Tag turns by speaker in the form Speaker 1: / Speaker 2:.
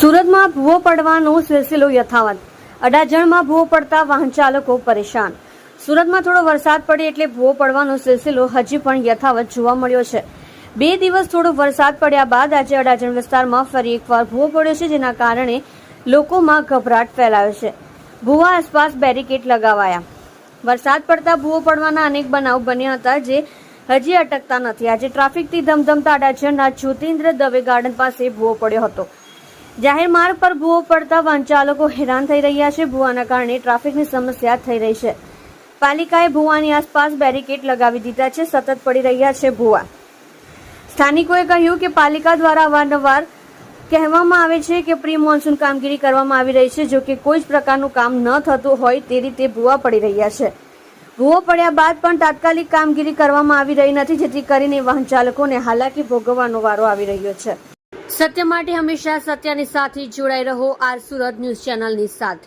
Speaker 1: સુરતમાં ભૂવો પડવાનો સિલસિલો યથાવત. અડાજણમાં ભૂવો પડતા વાહન ચાલકો પરેશાન. સુરતમાં થોડો વરસાદ પડે એટલે ભૂવો પડવાનો સિલસિલો હજી પણ યથાવત જોવા મળ્યો છે. બે દિવસ થોડો વરસાદ પડ્યા બાદ આજે અડાજણ વિસ્તારમાં ફરી એકવાર ભૂવો પડ્યો છે, જેના કારણે લોકોમાં ગભરાટ ફેલાયો છે. ભૂવા આસપાસ બેરિકેડ લગાવાયા. વરસાદ પડતા ભૂવો પડવાના અનેક બનાવ બન્યા હતા, જે હજી અટકતા નથી. આજે ટ્રાફિકથી ધમધમતા અડાજણના જ્યોતિન્દ્ર દવે ગાર્ડન પાસે ભૂવો પડ્યો હતો. જાહેર માર્ગ પર ભૂવો પડતા વાહન ચાલકો હેરાન થઈ રહ્યા છે. ભૂવાના કારણે ટ્રાફિકની સમસ્યા થઈ રહી છે. પાલિકાએ ભૂવાની આસપાસ બેરિકેડ લગાવી દીધા છે. સતત પડી રહ્યા છે ભૂવા. સ્થાનિકોએ કહ્યું કે પાલિકા દ્વારા અવારનવાર કહેવામાં આવે છે કે પ્રી મોન્સૂન કામગીરી કરવામાં આવી રહી છે. જો કે કોઈ જ પ્રકારનું કામ ન થતું હોય તે રીતે ભૂવા પડી રહ્યા છે. ભૂવો પડ્યા બાદ પણ તાત્કાલિક કામગીરી કરવામાં આવી રહી નથી, જેથી કરીને વાહન ચાલકોને હાલાકી ભોગવવાનો વારો આવી રહ્યો છે. સત્ય માટે હંમેશા સત્યની સાથે જોડાઈ રહો આર સુરત ન્યૂઝ ચેનલની સાથે.